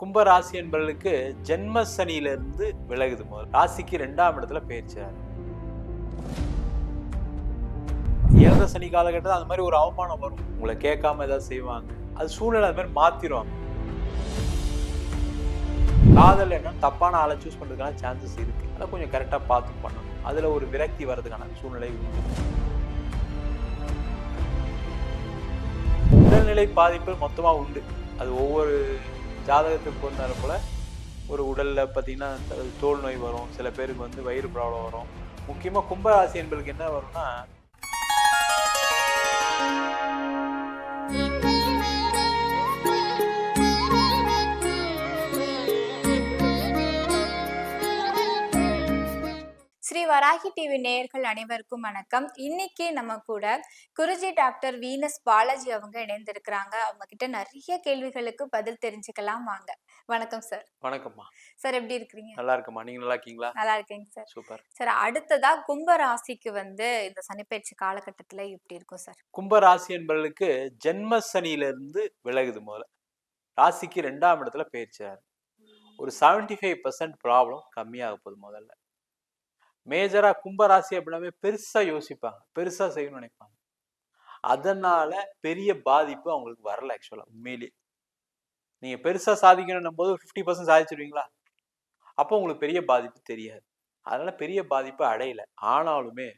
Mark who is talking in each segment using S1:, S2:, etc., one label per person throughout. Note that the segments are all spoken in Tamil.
S1: கும்பராசி என்பவர்களுக்கு ஜென்ம சனியிலிருந்து விலகுது முதல். ராசிக்கு ரெண்டாம் இடத்துல பேச்சார் ஏழரை சனி காலகட்டத்தில் அந்த மாதிரி ஒரு அவமானம் வரும். உங்களை கேட்காம ஏதாவது செய்வாங்க. அது சூழ்நிலை அது மாதிரி மாத்திருவாங்க. காதல் என்ன? தப்பான ஆளை சூஸ் பண்ணுறதுக்கான சான்சஸ் இருக்கு. அதை கொஞ்சம் கரெக்டாக பார்த்து பண்ணணும். அதில் ஒரு விரக்தி வர்றதுக்கான சூழ்நிலை உண்டு. உடல்நிலை பாதிப்பு மொத்தமாக உண்டு. அது ஒவ்வொரு ஜாதகத்துக்கு பொறுத்தாலும் போல ஒரு உடலில் பார்த்தீங்கன்னா தோல் நோய் வரும். சில பேருக்கு வந்து வயிறு ப்ராப்ளம் வரும். முக்கியமாக கும்பராசி என்பதுக்கு என்ன வரும்னா
S2: ஸ்ரீ வராகி டிவி நேயர்கள் அனைவருக்கும் வணக்கம். இன்னைக்கு நம்ம கூட குருஜி டாக்டர் வீனஸ் பாலாஜி அவங்க இணைந்திருக்கிறாங்க. அவங்க கிட்ட நிறைய கேள்விகளுக்கு பதில் தெரிஞ்சுக்கலாம் வாங்க. வணக்கம் சார்.
S1: வணக்கம்மா.
S2: சார் எப்படி இருக்கிறீங்க?
S1: நல்லா இருக்குமா நீங்க நல்லா இருக்கீங்களா?
S2: நல்லா இருக்கேங்க சார்.
S1: சூப்பர்.
S2: சார் அடுத்ததா கும்ப ராசிக்கு வந்து இந்த சனிப்பயிற்சி காலகட்டத்துல எப்படி இருக்கும் சார்?
S1: கும்ப ராசி என்பவர்களுக்கு ஜென்ம சனியிலிருந்து விலகுது முதல்ல. ராசிக்கு ரெண்டாம் இடத்துல பயிற்சியார் ஒரு 75% ஃபைவ் பர்சன்ட் ப்ராப்ளம் கம்மியாக போகுது முதல்ல. மேஜரா கும்பராசி அப்படின்னாவே பெருசா யோசிப்பாங்க. பெருசா செய்யணும்னு நினைப்பாங்க. அதனால பெரிய பாதிப்பு அவங்களுக்கு வரல ஆக்சுவலா உண்மையிலேயே நீங்க பெருசா சாதிக்கணும் போது ஃபிஃப்டி பர்சன்ட் சாதிச்சிருவீங்களா? அப்போ உங்களுக்கு பெரிய பாதிப்பு தெரியாது. அதனால பெரிய பாதிப்பு அடையல. ஆனாலுமே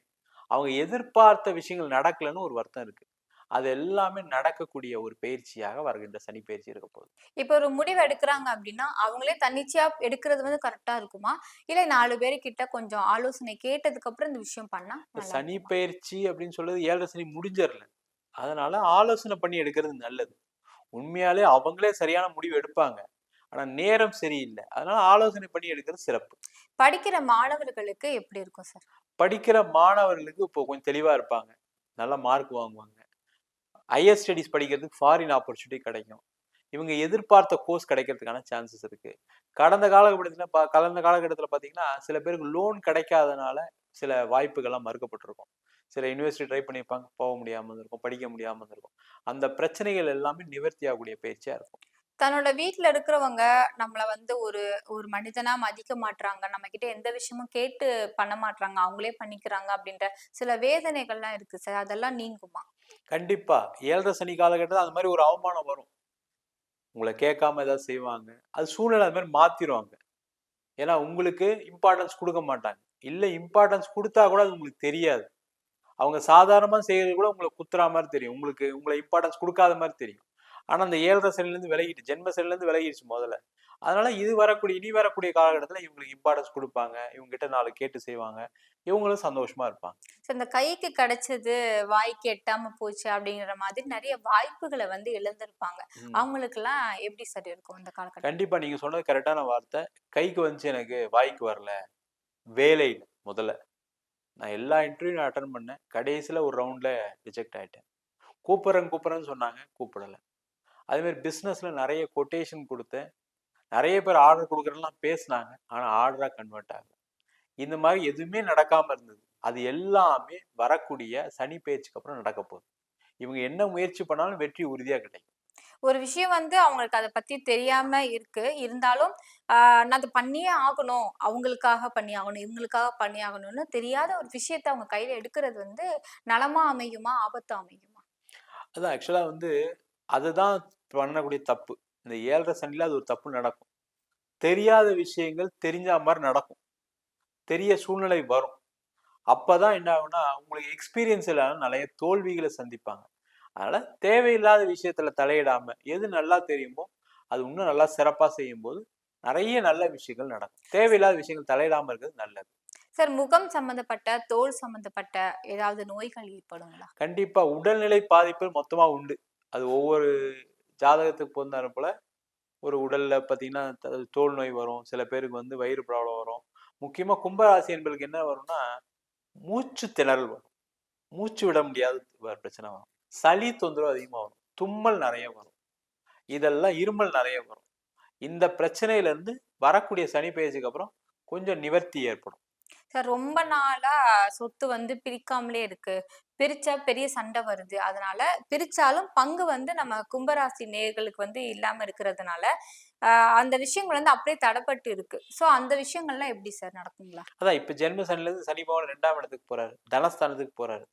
S1: அவங்க எதிர்பார்த்த விஷயங்கள் நடக்கலைன்னு ஒரு வருத்தம் இருக்கு. அது எல்லாமே நடக்கக்கூடிய ஒரு பயிற்சியாக வருகின்ற சனி பயிற்சி இருக்க போகுது.
S2: இப்போ ஒரு முடிவு எடுக்கிறாங்க அப்படின்னா அவங்களே தன்னிச்சையா எடுக்கிறது வந்து கரெக்டா இருக்குமா? இல்ல நாலு பேரு கிட்ட கொஞ்சம் ஆலோசனை கேட்டதுக்கு அப்புறம் இந்த விஷயம் பண்ணா
S1: சனி? பயிற்சி அப்படின்னு சொல்றது ஏழரை சனி முடிஞ்சிடல அதனால ஆலோசனை பண்ணி எடுக்கிறது நல்லது. உண்மையாலே அவங்களே சரியான முடிவு எடுப்பாங்க. ஆனா நேரம் சரியில்லை. அதனால ஆலோசனை பண்ணி எடுக்கிறது சிறப்பு.
S2: படிக்கிற மாணவர்களுக்கு எப்படி இருக்கும் சார்?
S1: படிக்கிற மாணவர்களுக்கு இப்போ கொஞ்சம் தெளிவா இருப்பாங்க. நல்ல மார்க் வாங்குவாங்க. ஹையர் ஸ்டடீஸ் படிக்கிறதுக்கு ஃபாரின் ஆப்பர்ச்சுனிட்டி கிடைக்கும். இவங்க எதிர்பார்த்த கோர்ஸ் கிடைக்கிறதுக்கான சான்சஸ் இருக்குது கடந்த காலகட்டத்தில் பா கடந்த காலகட்டத்தில் பார்த்தீங்கன்னா சில பேருக்கு லோன் கிடைக்காதனால சில வாய்ப்புகள்லாம் மறுக்கப்பட்டிருக்கும். சில யூனிவர்சிட்டி ட்ரை பண்ணியிருப்பாங்க போக முடியாமல் இருந்திருக்கும் படிக்க முடியாமல் இருந்திருக்கும். அந்த பிரச்சனைகள் எல்லாமே நிவர்த்தி ஆகக்கூடிய பயிற்சியாக இருக்கும்.
S2: தன்னோட வீட்டுல இருக்கிறவங்க நம்மள வந்து ஒரு ஒரு மனிதனா மதிக்க மாட்டாங்க நம்ம கிட்ட எந்த விஷயமும் கேட்டு பண்ண மாட்டாங்க அவங்களே பண்ணிக்கிறாங்க அப்படின்ற சில வேதனைகள்லாம் இருக்கு சார். அதெல்லாம் நீங்குமா?
S1: கண்டிப்பா. ஏழரை சனி காலகட்டத்தில் அந்த மாதிரி ஒரு அவமானம் வரும். உங்களை கேட்காம ஏதாவது செய்வாங்க. அது சூழ்நிலை அது மாதிரி மாத்திடுவாங்க ஏன்னா உங்களுக்கு இம்பார்ட்டன்ஸ் கொடுக்க மாட்டாங்க. இல்லை இம்பார்ட்டன்ஸ் கொடுத்தா கூட அது உங்களுக்கு தெரியாது. அவங்க சாதாரணமாக செய்யறது கூட உங்களை குத்துறா மாதிரி தெரியும். உங்களுக்கு உங்களை இம்பார்ட்டன்ஸ் கொடுக்காத மாதிரி தெரியும். ஆனா அந்த ஏழரை சனிலேருந்து விலகிட்டு ஜென்ம சனிலேருந்து விலகிடுச்சு முதல்ல. அதனால இது வரக்கூடிய இனி வரக்கூடிய காலகட்டத்தில் இவங்களுக்கு இம்பார்ட்டன்ஸ் கொடுப்பாங்க. இவங்க கிட்ட நாலு கேட்டு செய்வாங்க. இவங்களும் சந்தோஷமா இருப்பாங்க.
S2: So, இந்த கைக்கு கிடைச்சது வாய்க்கு எட்டாம போச்சு அப்படிங்கிற மாதிரி நிறைய வாய்ப்புகளை வந்து இழந்திருப்பாங்க.
S1: ம்.
S2: அவங்களுக்கு எல்லாம் எப்படி சார் இருக்கும் இந்த காலகட்டம்?
S1: கண்டிப்பா நீங்க சொன்னது கரெக்டான வார்த்தை. கைக்கு வந்துச்சு எனக்கு வாய்க்கு வரல. வேலை முதல்ல. நான் எல்லா இன்டர்வியூ அட்டன் பண்ணேன். கடைசியில ஒரு ரவுண்ட்ல ரிஜெக்ட் ஆயிட்டேன். கூப்பிட்றேன் கூப்பிட்றேன்னு சொன்னாங்க. கூப்பிடல. அதே மாதிரி பிஸ்னஸ்ல நிறைய கொட்டேஷன் கொடுத்தேன். நிறைய பேர் ஆர்டர் கொடுக்குறலாம் பேசுனாங்க. ஆனா ஆர்டரா கன்வெர்ட் ஆகல. இந்த மாதிரி எதுவுமே நடக்காம இருந்தது. அது எல்லாமே வரக்கூடிய சனி பேச்சுக்கு அப்புறம் நடக்க போகுது. இவங்க என்ன முயற்சி பண்ணாலும் வெற்றி உறுதியா கிடைக்கும்.
S2: ஒரு விஷயம் வந்து அவங்களுக்கு அதை பத்தி தெரியாம இருக்கு. இருந்தாலும் நான் அதை பண்ணியே ஆகணும். அவங்களுக்காக பண்ணி ஆகணும். இவங்களுக்காக பண்ணி ஆகணும்னு தெரியாத ஒரு விஷயத்த அவங்க கையில எடுக்கிறது வந்து நலமா அமையுமா? ஆபத்தா அமையுமா?
S1: அதான் ஆக்சுவலாக வந்து அதுதான் பண்ணக்கூடிய தப்பு. இந்த ஏழரை சனியில் அது ஒரு தப்பு நடக்கும். தெரியாத விஷயங்கள் தெரிஞ்ச மாதிரி நடக்கும். தெரிய சூழ்நிலை வரும். அப்பதான் என்ன ஆகும்னா உங்களுக்கு எக்ஸ்பீரியன்ஸ் இல்லாம நிறைய தோல்விகளை சந்திப்பாங்க. அதனால தேவையில்லாத விஷயத்துல தலையிடாம எது நல்லா தெரியுமோ அது இன்னும் நல்லா சிறப்பா செய்யும் போது நிறைய நல்ல விஷயங்கள் நடக்கும். தேவையில்லாத விஷயங்கள் தலையிடாம இருக்கிறது நல்லது.
S2: சார் முகம் சம்பந்தப்பட்ட தோல் சம்பந்தப்பட்ட ஏதாவது நோய்கள் ஏற்படுங்களா?
S1: கண்டிப்பா. உடல்நிலை பாதிப்பு மொத்தமா உண்டு. அது ஒவ்வொரு ஜாதகத்துக்கு பொறுத்தாலும் போல ஒரு உடல்ல பார்த்தீங்கன்னா தோல் நோய் வரும். சில பேருக்கு வந்து வயிறு ப்ராப்ளம் வரும். முக்கியமாக கும்பராசி என்பதுக்கு என்ன வரும்னா மூச்சு திணறல் வரும். மூச்சு விட முடியாத பிரச்சனை வரும். சளி தொந்தரவு அதிகமாக வரும். தும்மல் நிறைய வரும். இதெல்லாம் இருமல் நிறைய வரும். இந்த பிரச்சனையிலேருந்து வரக்கூடிய சனி பெயர்ச்சிக்கு அப்புறம் கொஞ்சம் நிவர்த்தி ஏற்படும்.
S2: சார் ரொம்ப நாளா சொத்து வந்து பிரிக்காமலே இருக்கு. பிரிச்சா பெரிய சண்டை வருது. அதனால பிரிச்சாலும் பங்கு வந்து நம்ம கும்பராசி நேர்களுக்கு வந்து இல்லாம இருக்கிறதுனால அந்த விஷயங்கள் வந்து அப்படியே தடைப்பட்டு இருக்கு. ஸோ அந்த விஷயங்கள்லாம் எப்படி சார் நடக்குங்களா?
S1: அதான் இப்ப ஜென்ம சனில இருந்து சனி பவன் ரெண்டாம் இடத்துக்கு போறாரு. தனஸ்தானத்துக்கு போறாரு.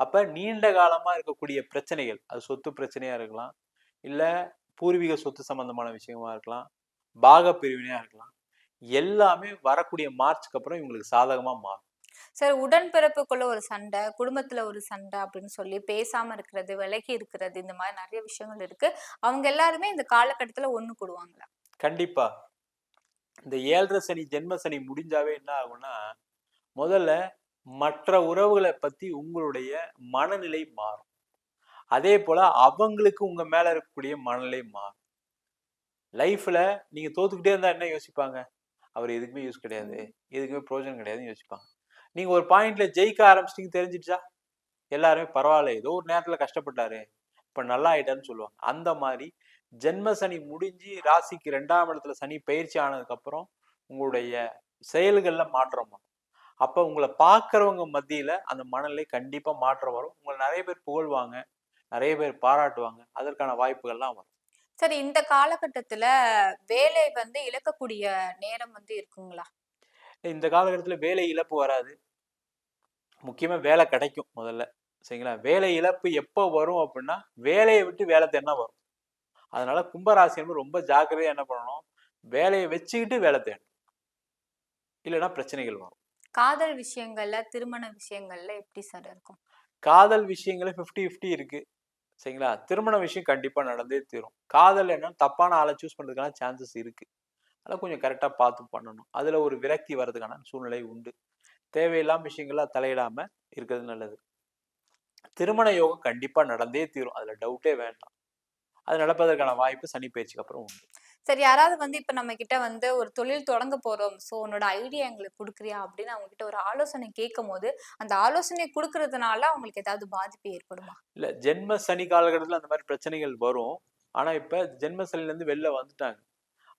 S1: அப்ப நீண்ட காலமா இருக்கக்கூடிய பிரச்சனைகள் அது சொத்து பிரச்சனையா இருக்கலாம் இல்ல பூர்வீக சொத்து சம்பந்தமான விஷயமா இருக்கலாம் பாக பிரிவினையா இருக்கலாம் எல்லாமே வரக்கூடிய மார்ச்சுக்கு அப்புறம் இவங்களுக்கு சாதகமா மாறும்.
S2: சார் உடன்பிறப்புக்குள்ள ஒரு சண்டை குடும்பத்துல ஒரு சண்டை அப்படின்னு சொல்லி பேசாம இருக்கிறது விலகி இருக்கிறது இந்த மாதிரி நிறைய விஷயங்கள் இருக்கு. அவங்க எல்லாருமே இந்த காலகட்டத்துல ஒண்ணு கூடுவாங்களா?
S1: கண்டிப்பா. இந்த ஏழரை சனி ஜென்ம சனி முடிஞ்சாவே என்ன ஆகும்னா முதல்ல மற்ற உறவுகளை பத்தி உங்களுடைய மனநிலை மாறும். அதே போல அவங்களுக்கு உங்க மேல இருக்கக்கூடிய மனநிலை மாறும். லைஃப்ல நீங்க தோத்துக்கிட்டே இருந்தா என்ன யோசிப்பாங்க? அவர் எதுக்குமே யூஸ் கிடையாது. எதுக்குமே ப்ரோஜனம் கிடையாதுன்னு யோசிப்பாங்க. நீங்கள் ஒரு பாயிண்ட்ல ஜெயிக்க ஆரம்பிச்சிட்டிங்க தெரிஞ்சிடுச்சா? எல்லாருமே பரவாயில்ல ஏதோ ஒரு நேரத்தில் கஷ்டப்பட்டாரு. இப்போ நல்லா ஆயிட்டான்னு சொல்லுவாங்க. அந்த மாதிரி ஜென்ம சனி முடிஞ்சு ராசிக்கு ரெண்டாம் இடத்துல சனி பயிற்சி ஆனதுக்கப்புறம் உங்களுடைய செயல்களில் மாற்றம் வரும். அப்போ உங்களை பார்க்குறவங்க மத்தியில் அந்த மனநிலை கண்டிப்பாக மாற்றம் வரும். உங்களை நிறைய பேர் புகழ்வாங்க நிறைய பேர் பாராட்டுவாங்க. அதற்கான வாய்ப்புகள்லாம் வரும்.
S2: சரி இந்த காலகட்டத்துல வேலை வந்து இழக்கக்கூடிய நேரம் வந்து இருக்குங்களா?
S1: இந்த காலகட்டத்துல வேலை இழப்பு வராது. முக்கியமா வேலை கிடைக்கும் முதல்ல. சரிங்களா? வேலை இழப்பு எப்போ வரும் அப்படின்னா வேலையை விட்டு வேலை தேடினா வரும். அதனால கும்பராசி என்பது ரொம்ப ஜாக்கிரதையா என்ன பண்ணணும்? வேலையை வச்சுக்கிட்டு வேலை தேடணும். இல்லைன்னா பிரச்சனைகள் வரும்.
S2: காதல் விஷயங்கள்ல திருமண விஷயங்கள்ல எப்படி சார் இருக்கும்?
S1: காதல் விஷயங்களே ஃபிஃப்டி ஃபிஃப்டி இருக்கு. சரிங்களா? திருமண விஷயம் கண்டிப்பா நடந்தே தீரும். காதல் என்ன? தப்பான ஆளை சூஸ் பண்றதுக்கான சான்சஸ் இருக்கு. அதெல்லாம் கொஞ்சம் கரெக்டா பார்த்து பண்ணணும். அதுல ஒரு விரக்தி வர்றதுக்கான சூழ்நிலை உண்டு. தேவையில்லாம விஷயங்கள்லாம் தலையிடாம இருக்கிறது நல்லது. திருமண யோகம் கண்டிப்பா நடந்தே தீரும். அதுல டவுட்டே வேண்டாம். அது நடப்பதற்கான வாய்ப்பு சனி பயிற்சிக்கு அப்புறம் உண்டு.
S2: சரி யாராவது வந்து இப்ப நம்ம கிட்ட வந்து ஒரு தொழில் தொடங்க போறோம். சோ உன்னோட ஐடியா எங்களுக்கு கொடுக்குறியா? அப்படின்னு அவங்க கிட்ட ஒரு ஆலோசனை கேட்கும் போது அந்த ஆலோசனை கொடுக்கறதுனால அவங்களுக்கு ஏதாவது பாதிப்பு ஏற்படுமா?
S1: இல்ல ஜென்ம சனி காலகட்டத்துல அந்த மாதிரி பிரச்சனைகள் வரும். ஆனா இப்ப ஜென்ம சனில இருந்து வெளில வந்துட்டாங்க.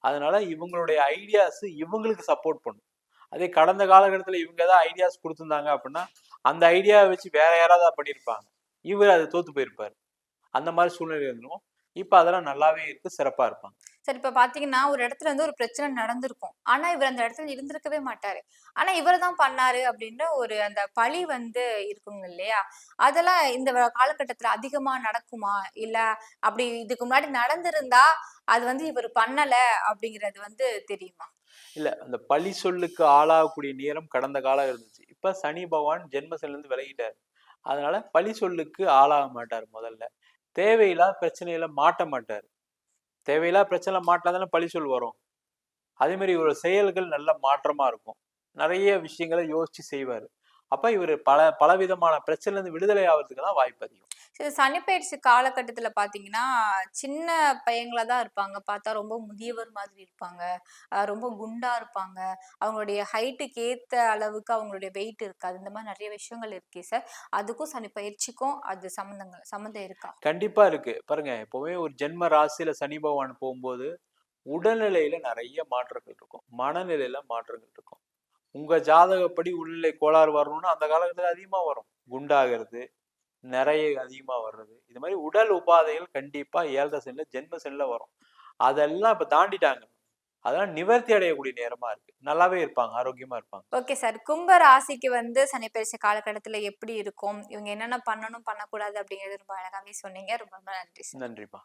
S1: அதனால இவங்களுடைய ஐடியாஸ் இவங்களுக்கு சப்போர்ட் பண்ணும். அதே கடந்த காலகட்டத்தில் இவங்க ஏதாவது ஐடியாஸ் கொடுத்துருந்தாங்க அப்படின்னா அந்த ஐடியாவை வச்சு வேற யாராவது பண்ணியிருப்பாங்க இவர் அதை தோத்து போயிருப்பாரு. அந்த மாதிரி சூழ்நிலை இருந்துரும் இப்ப அதெல்லாம் நல்லாவே இருக்கு சிறப்பா இருப்பாங்க.
S2: சரி இப்ப பாத்தீங்கன்னா ஒரு இடத்துல வந்து ஒரு பிரச்சனை நடந்திருக்கும். ஆனா இவர் அந்த இடத்துல இருந்திருக்கவே மாட்டாரு. ஆனா இவர் தான் பண்ணாரு அப்படின்ற ஒரு அந்த பழி வந்து இருக்குங்க இல்லையா? அதெல்லாம் இந்த காலகட்டத்துல அதிகமா நடக்குமா? இல்ல அப்படி இதுக்கு முன்னாடி நடந்திருந்தா அது வந்து இவர் பண்ணல அப்படிங்கிறது வந்து தெரியுமா?
S1: இல்ல அந்த பழி சொல்லுக்கு ஆளாகக்கூடிய நேரம் கடந்த காலம் இருந்துச்சு. இப்ப சனி பகவான் ஜென்ம இருந்து விலகிட்டார். அதனால பழி சொல்லுக்கு ஆளாக மாட்டார் முதல்ல. தேவையில்லாத பிரச்சனையில மாட்ட மாட்டார். தேவையில்லா பிரச்சனை மாட்டினாதானே பழி சொல் வரும். அதேமாரி இவர் இவரோட செயல்கள் நல்ல மாற்றமாக இருக்கும். நிறைய விஷயங்களை யோசித்து செய்வார். அப்போ இவர் பல பலவிதமான பிரச்சனைலேருந்து விடுதலை ஆகிறதுக்கு தான் வாய்ப்பு அதிகம்.
S2: சரி சனிப்பயிற்சி காலகட்டத்துல பாத்தீங்கன்னா சின்ன பையங்களா தான் இருப்பாங்க. பார்த்தா ரொம்ப முதியவர் மாதிரி இருப்பாங்க. ரொம்ப குண்டா இருப்பாங்க. அவங்களுடைய ஹைட்டுக்கு ஏத்த அளவுக்கு அவங்களுடைய வெயிட் இருக்காது. இந்த மாதிரி நிறைய விஷயங்கள் இருக்கே சார் அதுக்கும் சனிப்பயிற்சிக்கும் அது சம்மந்தங்கள் சம்மந்தம் இருக்கா?
S1: கண்டிப்பா இருக்கு. பாருங்க எப்பவுமே ஒரு ஜென்ம ராசியில சனி பகவான் போகும்போது உடல்நிலையில நிறைய மாற்றங்கள் இருக்கும். மனநிலையில மாற்றங்கள் இருக்கும். உங்க ஜாதகப்படி உள்நிலை கோளாறு வரணும்னா அந்த காலகட்டத்தில் அதிகமா வரும். குண்டாகிறது நிறைய அதிகமா வர்றது. இது மாதிரி உடல் உபாதைகள் கண்டிப்பா ஏழரை செல்ல ஜென்ம செல்ல வரும். அதெல்லாம் இப்ப தாண்டிட்டாங்க. அதெல்லாம் நிவர்த்தி அடையக்கூடிய நேரமா இருக்கு. நல்லாவே இருப்பாங்க ஆரோக்கியமா இருப்பாங்க.
S2: Okay sir. கும்ப ராசிக்கு வந்து சனிப்பெயர்ச்சி காலகட்டத்துல எப்படி இருக்கும்? இவங்க என்னென்ன பண்ணணும் பண்ணக்கூடாது அப்படிங்கிறது ரொம்ப அழகாவே சொன்னீங்க. ரொம்ப நன்றி
S1: நன்றிப்பா.